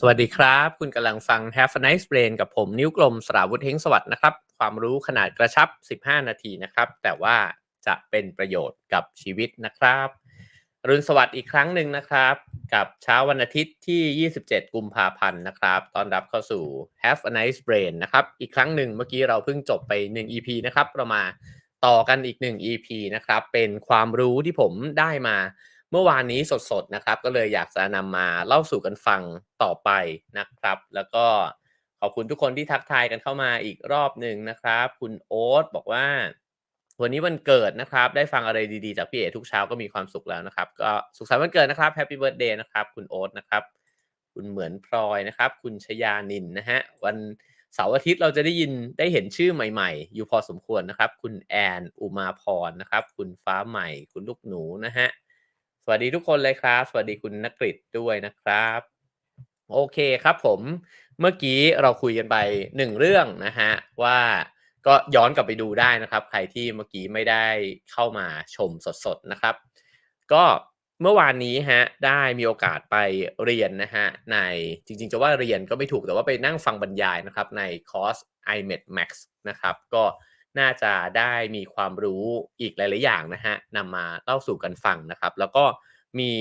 สวัสดีครับ คุณกำลังฟัง Have a nice brain กับผมนิ้วกลมสราวุธเฮงสวัสดนะครับ ความรู้ขนาดกระชับ 15 นาทีนะครับ แต่ว่าจะเป็นประโยชน์กับชีวิตนะครับ รุณสวัสดิ์อีกครั้งหนึ่งนะครับ กับเช้าวันอาทิตย์ที่ 27 กุมภาพันธ์นะครับตอนรับเข้าสู่ Have a nice brain นะครับ อีกครั้งหนึ่งเมื่อกี้เราเพิ่งจบไป 1 EP นะครับ เรามาต่อกันอีก 1 EP นะครับ เป็นความรู้ที่ผมได้มาเมื่อวานนี้สดๆนะครับ ก็เลยอยากจะนำมาเล่าสู่กันฟังต่อไปนะครับ แล้วก็ขอบคุณทุกคนที่ทักทายกันเข้ามาอีกรอบหนึ่งนะครับ คุณโอ๊ตบอกว่า วันนี้วันเกิดนะครับ ได้ฟังอะไรดีๆ จากพี่เอทุกเช้าก็มีความสุขแล้วนะครับ ก็สุขสันต์วันเกิดนะครับแฮปปี้เบิร์ดเดย์นะครับ คุณโอ๊ตนะครับ คุณเหมือนพลอยนะครับ คุณชยานินนะฮะ วันเสาร์อาทิตย์เราจะได้ยินได้เห็นชื่อใหม่ๆ อยู่พอสมควรนะครับ คุณแอนอุมาพรนะครับ คุณฟ้าใหม่ คุณลูกหนูนะฮะ สวัสดีทุกคนเลยครับ สวัสดีคุณนักกฤษด้วยนะครับ โอเคครับผม เมื่อกี้เราคุยกันไปหนึ่งเรื่องนะฮะว่า ก็ย้อนกลับไปดูได้นะครับ ใครที่เมื่อกี้ไม่ได้เข้ามาชมสดๆนะครับ ก็เมื่อวานนี้ฮะได้มีโอกาสไปเรียนนะฮะในจริงๆ จะว่าเรียนก็ไม่ถูกแต่ว่าไปนั่งฟังบรรยายนะครับในคอร์ส iMed Max นะครับ ก็น่าจะได้มีความรู้อีกหลาย ๆ อย่างนะฮะนำมาเล่าสู่กันฟังนะครับ แล้วก็มี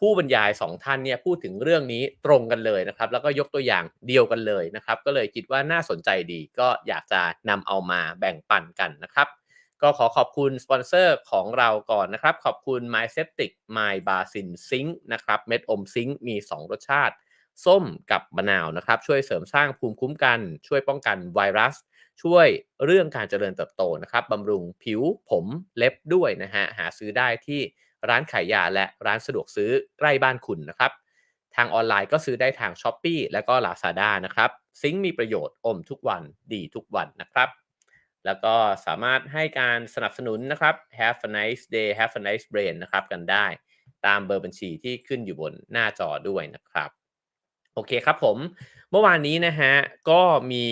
ผู้บรรยายสองท่านเนี่ยพูดถึงเรื่องนี้ตรงกันเลยนะครับ แล้วก็ยกตัวอย่างเดียวกันเลยนะครับ ก็เลยคิดว่าน่าสนใจดีก็อยากจะนำเอามาแบ่งปันกันนะครับ ก็ขอขอบคุณสปอนเซอร์ของเราก่อนนะครับ ขอบคุณ My Septic My Basin Zinc นะครับ เม็ดอมซิงค์มี 2 รสชาติ ส้มกับมะนาวนะครับ ช่วยเสริมสร้างภูมิคุ้มกัน ช่วยป้องกันไวรัส ช่วยเรื่องการเจริญเติบโตนะครับบำรุงผิวผมเล็บด้วยนะฮะหาซื้อได้ที่ ร้านขายยาและร้านสะดวกซื้อใกล้บ้านคุณนะครับ ทางออนไลน์ก็ซื้อได้ทาง s h อ p e e และก็ Lazada นะครับ ซิงค์มีประโยชน์อมทุกวันดีทุกวันนะครับ แล้วก็สามารถให้การสนับสนุนนะครับ Have a nice day Have a nice brain นะครับกันได้ ตามเบอร์บัญชีที่ขึ้นอยู่บนหน้าจอด้วยนะครับ โอเคครับผมเมื่อวานนี้นะฮะก็มี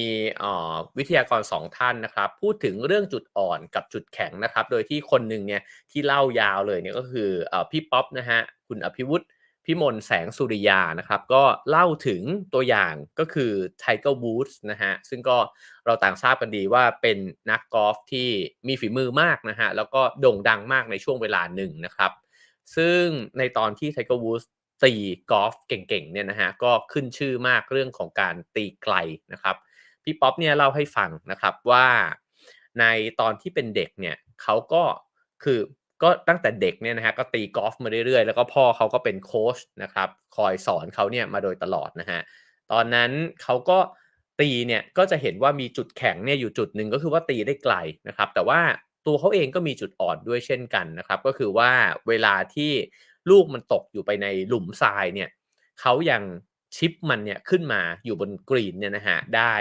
วิทยากรสองท่านนะครับ พูดถึงเรื่องจุดอ่อนกับจุดแข็งนะครับ โดยที่คนหนึ่งเนี่ยที่เล่ายาวเลยเนี่ยก็คืออพี่ป๊อปนะฮะคุณอภิวุฒิพิมลแสงสุริยานะครับ ก็เล่าถึงตัวอย่างก็คือไทเกอร์วูดส์นะฮะซึ่งก็เราต่างทราบกันดีว่าเป็นนักกอล์ฟที่มีฝีมือมากนะฮะแล้วก็โด่งดังมากในช่วงเวลาหนึ่งนะครับ ซึ่งในตอนที่ไทเกอร์วูดส์ ตีกอล์ฟเก่งๆเนี่ยนะฮะก็ขึ้นชื่อมากเรื่องของการตีไกลนะครับพี่ป๊อปเนี่ยเล่าให้ฟังนะครับว่าในตอนที่เป็นเด็กเนี่ยเขาก็คือก็ตั้งแต่เด็กเนี่ยนะฮะก็ตีกอล์ฟมาเรื่อยๆ แล้วก็พ่อเขาก็เป็นโค้ชนะครับคอยสอนเขาเนี่ยมาโดยตลอดนะฮะตอนนั้นเขาก็ตีเนี่ยก็จะเห็นว่ามีจุดแข็งเนี่ยอยู่จุดหนึ่งก็คือว่าตีได้ไกลนะครับ แต่ว่าตัวเขาเองก็มีจุดอ่อนด้วยเช่นกันนะครับ ก็คือว่าเวลาที่ ลูกมันตกอยู่ไปในหลุมทรายเนี่ยเขายังชิปมันเนี่ยขึ้นมาอยู่บนกรีนเนี่ยนะฮะได้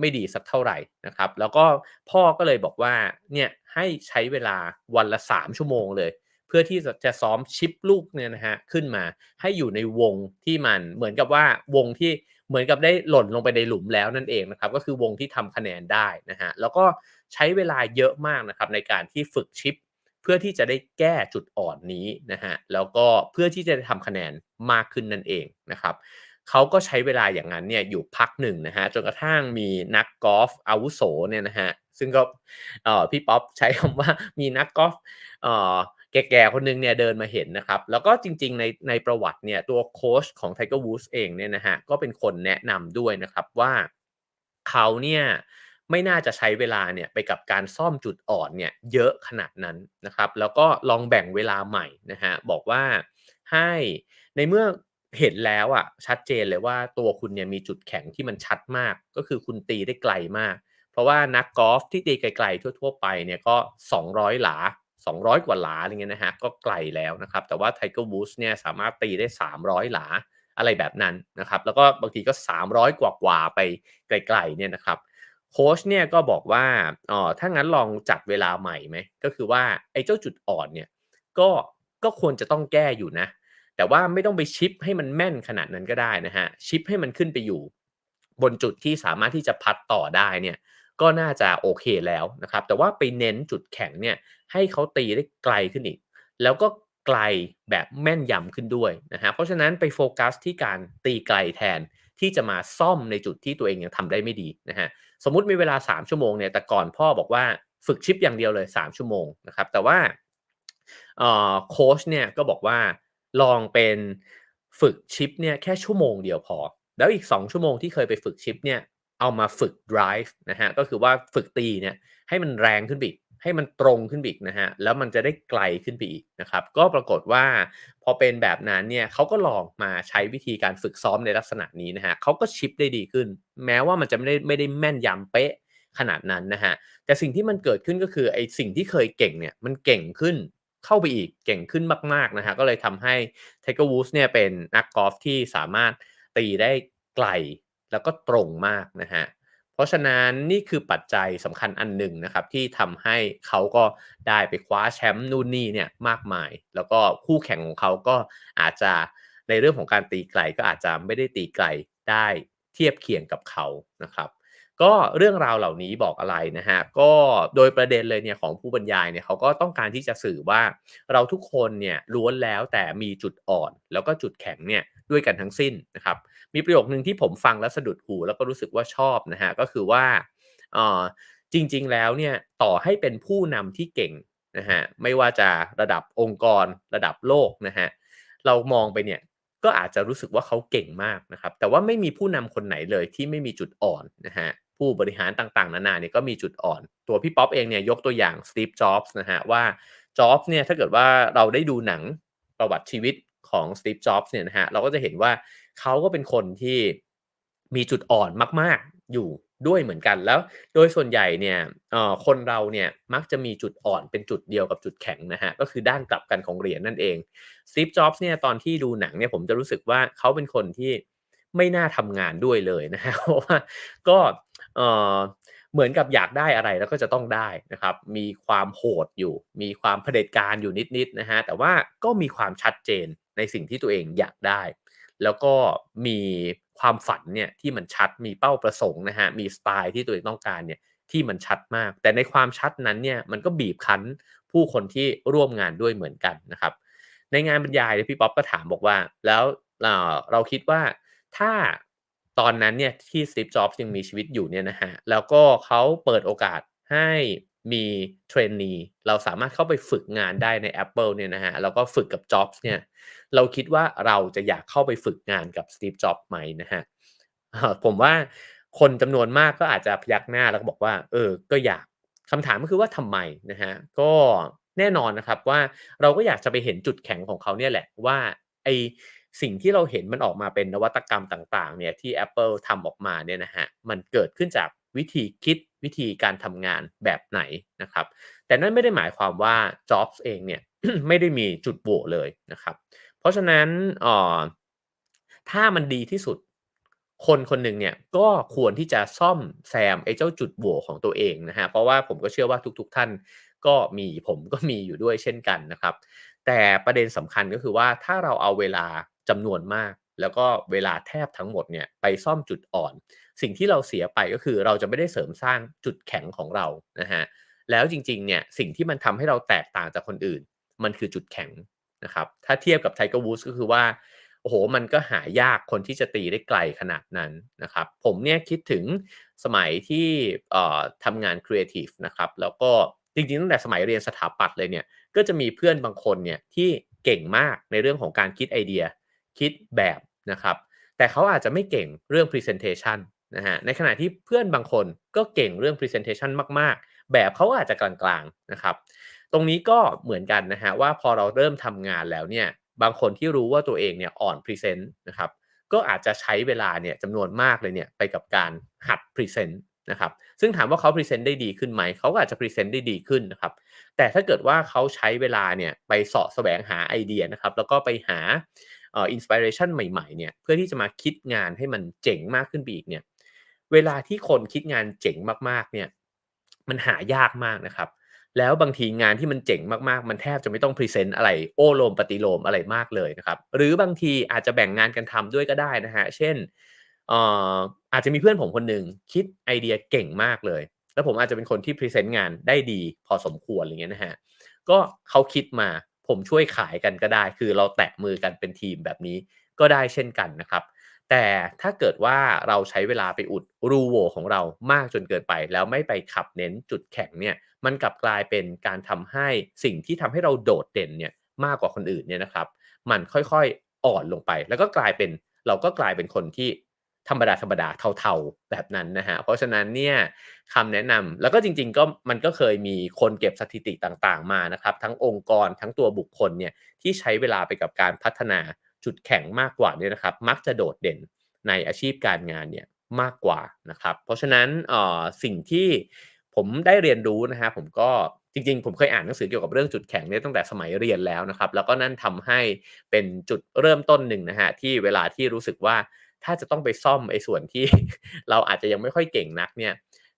ไม่ดีสักเท่าไหร่นะครับ แล้วก็พ่อก็เลยบอกว่าเนี่ยให้ใช้เวลาวันละ 3 ชั่วโมงเลย เพื่อที่จะซ้อมชิปลูกเนี่ยนะฮะขึ้นมาให้อยู่ในวงที่มันเหมือนกับว่าวงที่เหมือนกับได้หล่นลงไปในหลุมแล้วนั่นเองนะครับ ก็คือวงที่ทำคะแนนได้นะฮะแล้วก็ใช้เวลาเยอะมากนะครับในการที่ฝึกชิป เพื่อที่จะได้แก้จุดอ่อนนี้นะฮะแล้วก็เพื่อที่จะทำคะแนนมากขึ้นนั่นเองนะครับเขาก็ใช้เวลาอย่างนั้นเนี่ยอยู่พักหนึ่งนะฮะจนกระทั่งมีนักกอล์ฟอาวุโสเนี่ยนะฮะซึ่งก็พี่ป๊อปใช้คำว่ามีนักกอล์ฟแก่ๆคนนึงเนี่ยเดินมาเห็นนะครับ แล้วก็จริงๆในในประวัติเนี่ยตัวโค้ชของไทเกอร์วูดส์เองเนี่ยนะฮะก็เป็นคนแนะนำด้วยนะครับว่าเขาเนี่ย ไม่น่าจะใช้เวลาเนี่ยไปกับการซ่อมจุดอ่อนเนี่ยเยอะขนาดนั้นนะครับ แล้วก็ลองแบ่งเวลาใหม่นะฮะบอกว่าให้ในเมื่อเห็นแล้วอะชัดเจนเลยว่าตัวคุณเนี่ยมีจุดแข็งที่มันชัดมาก ก็คือคุณตีได้ไกลมาก เพราะว่านักกอล์ฟที่ตีไกลๆทั่ว ๆ ไปเนี่ยก็ 200 หลา 200 กว่าหลาอะไรเงี้ยนะฮะก็ไกลแล้วนะครับแต่ว่า Tiger Woods เนี่ยสามารถตีได้ 300 หลาอะไรแบบนั้นนะครับแล้วก็บางทีก็ 300 กว่าๆไปไกลๆเนี่ยนะครับ โค้ชเนี่ยก็บอกว่าอ๋อถ้างั้นลองจัดเวลาใหม่ไหมก็คือว่าไอ้เจ้าจุดอ่อนเนี่ยก็ก็ควรจะต้องแก้อยู่นะ แต่ว่าไม่ต้องไปชิปให้มันแม่นขนาดนั้นก็ได้นะฮะชิปให้มันขึ้นไปอยู่ บนจุดที่สามารถที่จะพัดต่อได้เนี่ยก็น่าจะโอเคแล้วนะครับ แต่ว่าไปเน้นจุดแข็งเนี่ยให้เขาตีได้ไกลขึ้นอีก แล้วก็ไกลแบบแม่นยำขึ้นด้วยนะฮะเพราะฉะนั้นไปโฟกัสที่การตีไกลแทน ที่จะมาซ่อมในจุดที่ตัวเองยังทำได้ไม่ดีนะฮะสมมุติมีเวลา 3 ชั่วโมงเนี่ยแต่ก่อนพ่อบอกว่าฝึกชิปอย่างเดียวเลย 3 ชั่วโมงนะครับแต่ว่าโค้ชเนี่ยก็บอกว่าลองเป็นฝึกชิปเนี่ยแค่ชั่วโมงเดียวพอ แล้วอีก 2 ชั่วโมงที่เคยไปฝึกชิปเนี่ยเอามาฝึก drive นะฮะก็คือว่าฝึกตีเนี่ยให้มันแรงขึ้นไปอีก ให้มันตรงขึ้นอีกนะฮะแล้วมันจะได้ไกลขึ้นไปอีกนะครับก็ปรากฏว่าพอเป็นแบบนั้นเนี่ยเขาก็ลองมาใช้วิธีการฝึกซ้อมในลักษณะนี้นะฮะเขาก็ชิปได้ดีขึ้น แม้ว่ามันจะไม่ได้ไม่ได้แม่นยำเป๊ะขนาดนั้นนะฮะแต่สิ่งที่มันเกิดขึ้นก็คือไอ้สิ่งที่เคยเก่งเนี่ยมันเก่งขึ้นเข้าไปอีกเก่งขึ้นมากๆนะฮะก็เลยทำให้ไทเกอร์วูดเนี่ยเป็นนักกอล์ฟที่สามารถตีได้ไกลแล้วก็ตรงมากนะฮะ เพราะฉะนั้นนี่คือปัจจัยสำคัญอันหนึ่งนะครับที่ทำให้เขาก็ได้ไปคว้าแชมป์นู่นนี่เนี่ยมากมาย แล้วก็คู่แข่งของเขาก็อาจจะในเรื่องของการตีไกลก็อาจจะไม่ได้ตีไกลได้เทียบเคียงกับเขานะครับ ก็เรื่องราวเหล่านี้บอกอะไรนะฮะก็โดยประเด็นเลยเนี่ยของผู้บรรยายเนี่ยเขาก็ต้องการที่จะสื่อว่าเราทุกคนเนี่ยล้วนแล้วแต่มีจุดอ่อนแล้วก็จุดแข็งเนี่ย ด้วยกันทั้งสิ้นนะครับ มีประโยคนึงที่ผมฟังแล้วสะดุดหูแล้วก็รู้สึกว่าชอบนะฮะก็คือว่าจริงๆแล้วเนี่ยต่อให้เป็นผู้นำที่เก่งนะฮะไม่ว่าจะระดับองค์กรระดับโลกนะฮะเรามองไปเนี่ยก็อาจจะรู้สึกว่าเขาเก่งมากนะครับแต่ว่าไม่มีผู้นำคนไหนเลยที่ไม่มีจุดอ่อนนะฮะผู้บริหารต่างๆ นานาเนี่ยก็มีจุดอ่อน ตัวพี่ป๊อปเองเนี่ยยกตัวอย่างสตีฟจ็อบส์นะฮะว่าจ็อบส์เนี่ยถ้าเกิดว่าเราได้ดูหนังประวัติชีวิต ของสตีฟจ็อบส์เนี่ยนะฮะเราก็จะเห็นว่าเขาก็เป็นคนที่มีจุดอ่อนมาก ๆ อยู่ด้วยเหมือนกันแล้ว โดยส่วนใหญ่เนี่ยคนเราเนี่ยมักจะมีจุดอ่อนเป็นจุดเดียวกับจุดแข็งนะฮะก็คือด้านกลับกันของเหรียญนั่นเองสตีฟจ็อบส์เนี่ยตอนที่ดูหนังเนี่ยผมจะรู้สึกว่าเขาเป็นคนที่ไม่น่าทำงานด้วยเลยนะฮะเพราะว่าก็ เหมือนกับอยากได้อะไรแล้วก็จะต้องได้นะครับ มีความโหดอยู่ มีความเผด็จการอยู่นิดๆนะฮะ แต่ว่าก็มีความชัดเจนในสิ่งที่ตัวเองอยากได้ แล้วก็มีความฝันเนี่ยที่มันชัด มีเป้าประสงค์นะฮะ มีสไตล์ที่ตัวเองต้องการเนี่ยที่มันชัดมาก แต่ในความชัดนั้นเนี่ยมันก็บีบคั้นผู้คนที่ร่วมงานด้วยเหมือนกันนะครับ ในงานบรรยายพี่ป๊อปก็ถามบอกว่า แล้วเราคิดว่าถ้า ตอนนั้นเนี่ยที่สตีฟจ็อบส์ยังมีชีวิตอยู่เนี่ยนะฮะแล้วก็เขาเปิดโอกาสให้มีเทรนนีเราสามารถเข้าไปฝึกงานได้ใน Apple เนี่ยนะฮะแล้วก็ฝึกกับจ็อบส์เนี่ยเราคิดว่าเราจะอยากเข้าไปฝึกงานกับสตีฟจ็อบส์ไหมนะฮะผมว่าคนจำนวนมากก็อาจจะพยักหน้าแล้วก็บอกว่าเออก็อยากคำถามก็คือว่าทำไมนะฮะก็แน่นอนนะครับว่าเราก็อยากจะไปเห็นจุดแข็งของเขาเนี่ยแหละว่าไอ สิ่งที่เราเห็นมันออกมาเป็นนวัตกรรมต่างๆเนี่ยที่ Apple ทำออกมาเนี่ยนะฮะมันเกิดขึ้นจากวิธีคิดวิธีการทำงานแบบไหนนะครับ แต่นั่นไม่ได้หมายความว่า Jobs เองเนี่ยไม่ได้มีจุดโหวเลยนะครับ เพราะฉะนั้นออถ้ามันดีที่สุด คนคนหนึ่งเนี่ยก็ควรที่จะซ่อมแซมไอ้เจ้าจุดโหวของตัวเองนะฮะเพราะว่าผมก็เชื่อว่าทุก ๆ ท่านก็มีผมก็มีอยู่ด้วยเช่นกันนะครับ แต่ประเด็นสำคัญก็คือว่าถ้าเราเอาเวลา จำนวนมาก แล้วก็เวลาแทบทั้งหมดเนี่ยไปซ่อมจุดอ่อน สิ่งที่เราเสียไปก็คือเราจะไม่ได้เสริมสร้างจุดแข็งของเรานะฮะแล้วจริงๆเนี่ยสิ่งที่มันทำให้เราแตกต่างจากคนอื่น มันคือจุดแข็งนะครับถ้าเทียบกับไทเกอร์วูดก็คือว่าโอ้โห มันก็หายากคนที่จะตีได้ไกลขนาดนั้นนะครับ ผมเนี่ยคิดถึงสมัยที่ทำงานครีเอทีฟนะครับ แล้วก็จริงๆ ตั้งแต่สมัยเรียนสถาปัตย์เลยเนี่ย ก็จะมีเพื่อนบางคนเนี่ยที่เก่งมากในเรื่องของการคิดไอเดีย คิดแบบนะครับ แต่เขาอาจจะไม่เก่งเรื่อง Presentation นะฮะในขณะที่เพื่อนบางคนก็เก่งเรื่อง Presentation มาก ๆ แบบเขาอาจจะกลางๆนะครับ ตรงนี้ก็เหมือนกันนะฮะว่าพอเราเริ่มทำงานแล้วเนี่ยบางคนที่รู้ว่าตัวเองเนี่ยอ่อน Present นะครับก็อาจจะใช้เวลาเนี่ยจำนวนมากเลยเนี่ยไปกับการหัด Present นะครับซึ่งถามว่าเขาพรีเซนต์ได้ดีขึ้นไหม เขาก็อาจจะพรีเซนต์ได้ดีขึ้นนะครับแต่ถ้าเกิดว่าเขาใช้เวลาเนี่ยไปเสาะแสวงหาไอเดียนะครับแล้วก็ไปหา อินสปิเรชันใหม่ๆเนี่ยเพื่อที่จะมาคิดงานให้มันเจ๋งมากขึ้นไปอีกเนี่ยเวลาที่คนคิดงานเจ๋งมากๆเนี่ยมันหายากมากนะครับ แล้วบางทีงานที่มันเจ๋งมากๆ มันแทบจะไม่ต้องพรีเซนต์อะไรโอ้โลมปฏิโลมอะไรมากเลยนะครับ หรือบางทีอาจจะแบ่งงานกันทำด้วยก็ได้นะฮะเช่นเอ่ออาจจะมีเพื่อนผมคนหนึ่งคิดไอเดียเก่งมากเลย แล้วผมอาจจะเป็นคนที่พรีเซนต์งานได้ดีพอสมควรอะไรเงี้ยนะฮะก็เขาคิดมา ผมช่วยขายกันก็ได้ คือเราแตะมือกันเป็นทีมแบบนี้ก็ได้เช่นกันนะครับ แต่ถ้าเกิดว่าเราใช้เวลาไปอุดรูโวของเรามากจนเกินไป แล้วไม่ไปขับเน้นจุดแข็งเนี่ยมันกลับกลายเป็นการทำให้สิ่งที่ทำให้เราโดดเด่นเนี่ยมากกว่าคนอื่นเนี่ยนะครับ มันค่อยๆอ่อนลงไป แล้วก็กลายเป็นเราก็กลายเป็นคนที่ ธรรมดาธรรมดาเทาๆแบบนั้นนะฮะเพราะฉะนั้นเนี่ยคำแนะนำแล้วก็จริง ๆ ก็มันก็เคยมีคนเก็บสถิติต่างๆมานะครับทั้งองค์กรทั้งตัวบุคคลเนี่ยที่ใช้เวลาไปกับการพัฒนาจุดแข็งมากกว่าเนี่ยนะครับ มักจะโดดเด่นในอาชีพการงานเนี่ยมากกว่านะครับ เพราะฉะนั้นอ่อสิ่งที่ผมได้เรียนรู้นะฮะผมก็จริงๆ ผมเคยอ่านหนังสือเกี่ยวกับเรื่องจุดแข็งเนี่ยตั้งแต่สมัยเรียนแล้วนะครับ แล้วก็นั่นทำให้เป็นจุดเริ่มต้นหนึ่งนะฮะที่เวลาที่รู้สึกว่า ถ้าจะต้องไปซ่อมไอ้ส่วนที่เราอาจจะยังไม่ค่อยเก่งนักเนี่ย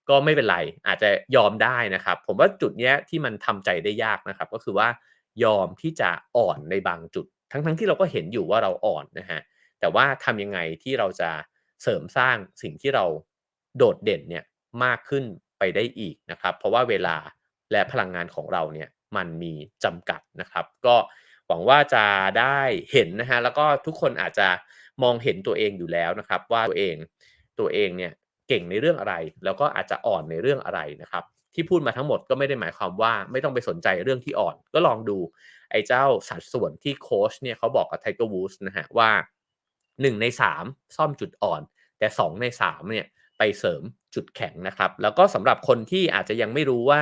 ก็ไม่เป็นไรอาจจะยอมได้นะครับ ผมว่าจุดเนี้ยที่มันทำใจได้ยากนะครับ ก็คือว่ายอมที่จะอ่อนในบางจุด ทั้งๆทที่เราก็เห็นอยู่ว่าเราอ่อนนะฮะแต่ว่าทำยังไงที่เราจะเสริมสร้างสิ่งที่เราโดดเด่นเนี่ยมากขึ้นไปได้อีกนะครับ เพราะว่าเวลาและพลังงานของเราเนี่ยมันมีจำกัดนะครับ ก็หวังว่าจะได้เห็นนะฮะแล้วก็ทุกคนอาจจะ มองเห็นตัวเองอยู่แล้วนะครับ ว่าตัวเองตัวเองเนี่ยเก่งในเรื่องอะไร แล้วก็อาจจะอ่อนในเรื่องอะไรนะครับ ที่พูดมาทั้งหมดก็ไม่ได้หมายความว่าไม่ต้องไปสนใจเรื่องที่อ่อน ก็ลองดูไอ้เจ้าสัดส่วนที่โค้ชเนี่ยเขาบอกกับไทเกอร์วูสนะฮะว่า 1 ใน 3 ซ่อมจุดอ่อน แต่ 2 ใน3เนี่ยไปเสริมจุดแข็งนะครับ แล้วก็สำหรับคนที่อาจจะยังไม่รู้ว่า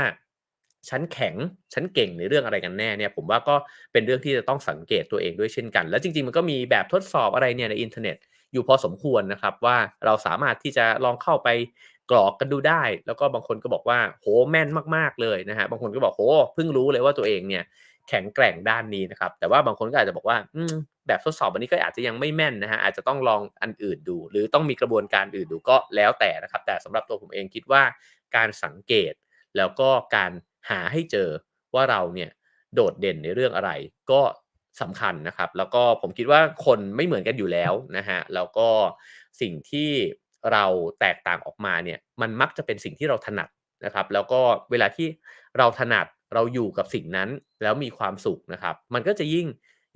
ฉันแข็งฉันเก่งในเรื่องอะไรกันแน่เนี่ยผมว่าก็เป็นเรื่องที่จะต้องสังเกตตัวเองด้วยเช่นกัน แล้วจริงๆมันก็มีแบบทดสอบอะไรเนี่ยในอินเทอร์เน็ตอยู่พอสมควรนะครับว่าเราสามารถที่จะลองเข้าไปกรอกกันดูได้ แล้วก็บางคนก็บอกว่าโหแม่นมากๆเลยนะฮะบางคนก็บอกโหเพิ่งรู้เลยว่าตัวเองเนี่ยแข็งแกร่งด้านนี้นะครับ แต่ว่าบางคนก็อาจจะบอกว่าแบบทดสอบอันนี้ก็อาจจะยังไม่แม่นนะฮะอาจจะต้องลองอันอื่นดู หรือต้องมีกระบวนการอื่นดูก็แล้วแต่นะครับ แต่สำหรับตัวผมเองคิดว่าการสังเกตแล้วก็การ หาให้เจอว่าเราเนี่ยโดดเด่นในเรื่องอะไร ก็สำคัญนะครับ แล้วก็ผมคิดว่าคนไม่เหมือนกันอยู่แล้วนะฮะแล้วก็สิ่งที่เราแตกต่างออกมาเนี่ยมันมักจะเป็นสิ่งที่เราถนัดนะครับ แล้วก็เวลาที่เราถนัดเราอยู่กับสิ่งนั้นแล้วมีความสุขนะครับ มันก็จะยิ่ง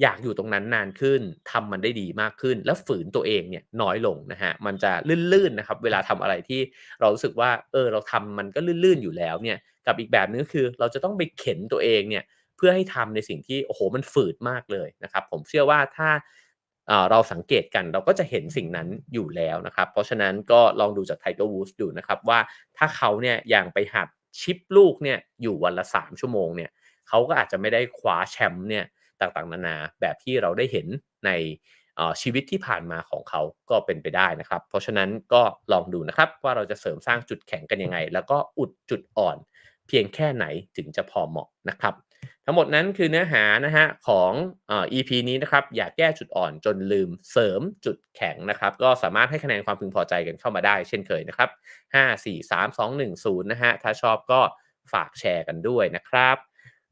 อยากอยู่ตรงนั้นนานขึ้นทำมันได้ดีมากขึ้น แล้วฝืนตัวเองเนี่ยน้อยลงนะฮะมันจะลื่นๆนะครับเวลาทำอะไรที่เรารู้สึกว่าเออเราทำมันก็ลื่นๆอยู่แล้วเนี่ยกับอีกแบบนึงก็คือเราจะต้องไปเข็นตัวเองเนี่ยเพื่อให้ทำในสิ่งที่โอ้โหมันฝืดมากเลยนะครับ ผมเชื่อว่าถ้าเราสังเกตกันเราก็จะเห็นสิ่งนั้นอยู่แล้วนะครับ เพราะฉะนั้นก็ลองดูจากไทเกอร์วูดดูนะครับว่าถ้าเขาเนี่ยอย่างไปหัดชิปลูกเนี่ยอยู่วันละ 3 ชั่วโมงเนี่ยเขาก็อาจจะไม่ได้คว้าแชมป์เนี่ย ต่างๆ นานาแบบที่เราได้เห็นในชีวิตที่ผ่านมาของเขาก็เป็นไปได้นะครับ เพราะฉะนั้นก็ลองดูนะครับว่าเราจะเสริมสร้างจุดแข็งกันยังไง แล้วก็อุดจุดอ่อน เพียงแค่ไหนถึงจะพอเหมาะนะครับ ทั้งหมดนั้นคือเนื้อหานะฮะของอ EP นี้นะครับอย่าแก้จุดอ่อนจนลืมเสริมจุดแข็งนะครับ ก็สามารถให้คะแนนความพึงพอใจกันเข้ามาได้เช่นเคยนะครับ 5 4 3 2 1 0นะฮะถ้าชอบก็ฝากแชร์กันด้วยนะครับ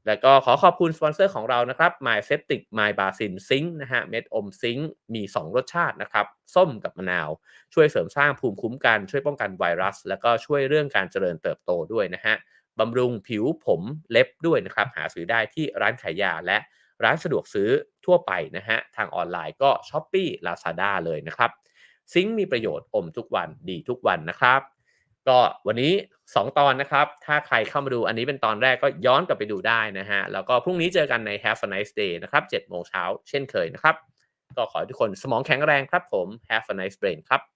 แล้วก็ขอขอบคุณสปอนเซอร์ของเรานะครับ My Septic My Basin Zinc นะฮะเม็ดอมซิงค์มี 2 รสชาตินะครับ ส้มกับมะนาว ช่วยเสริมสร้างภูมิคุ้มกัน ช่วยป้องกันไวรัส แล้วก็ช่วยเรื่องการเจริญเติบโตด้วยนะฮะบำรุงผิวผมเล็บด้วยนะครับ หาซื้อได้ที่ร้านขายยาและร้านสะดวกซื้อทั่วไปนะฮะ ทางออนไลน์ก็ s h อ p e e Lazada เลยนะครับ ซิงค์มีประโยชน์อมทุกวันดีทุกวันนะครับ ก็วันนี้ 2 ตอนนะครับ ถ้าใครเข้ามาดูอันนี้เป็นตอนแรกก็ย้อนกลับไปดูได้นะฮะ แล้วก็พรุ่งนี้เจอกันใน Have a nice day นะครับ7โมงเช้าเช่นเคยนะครับ ก็ขอให้ทุกคนสมองแข็งแรงครับผม Have a nice brain ครับ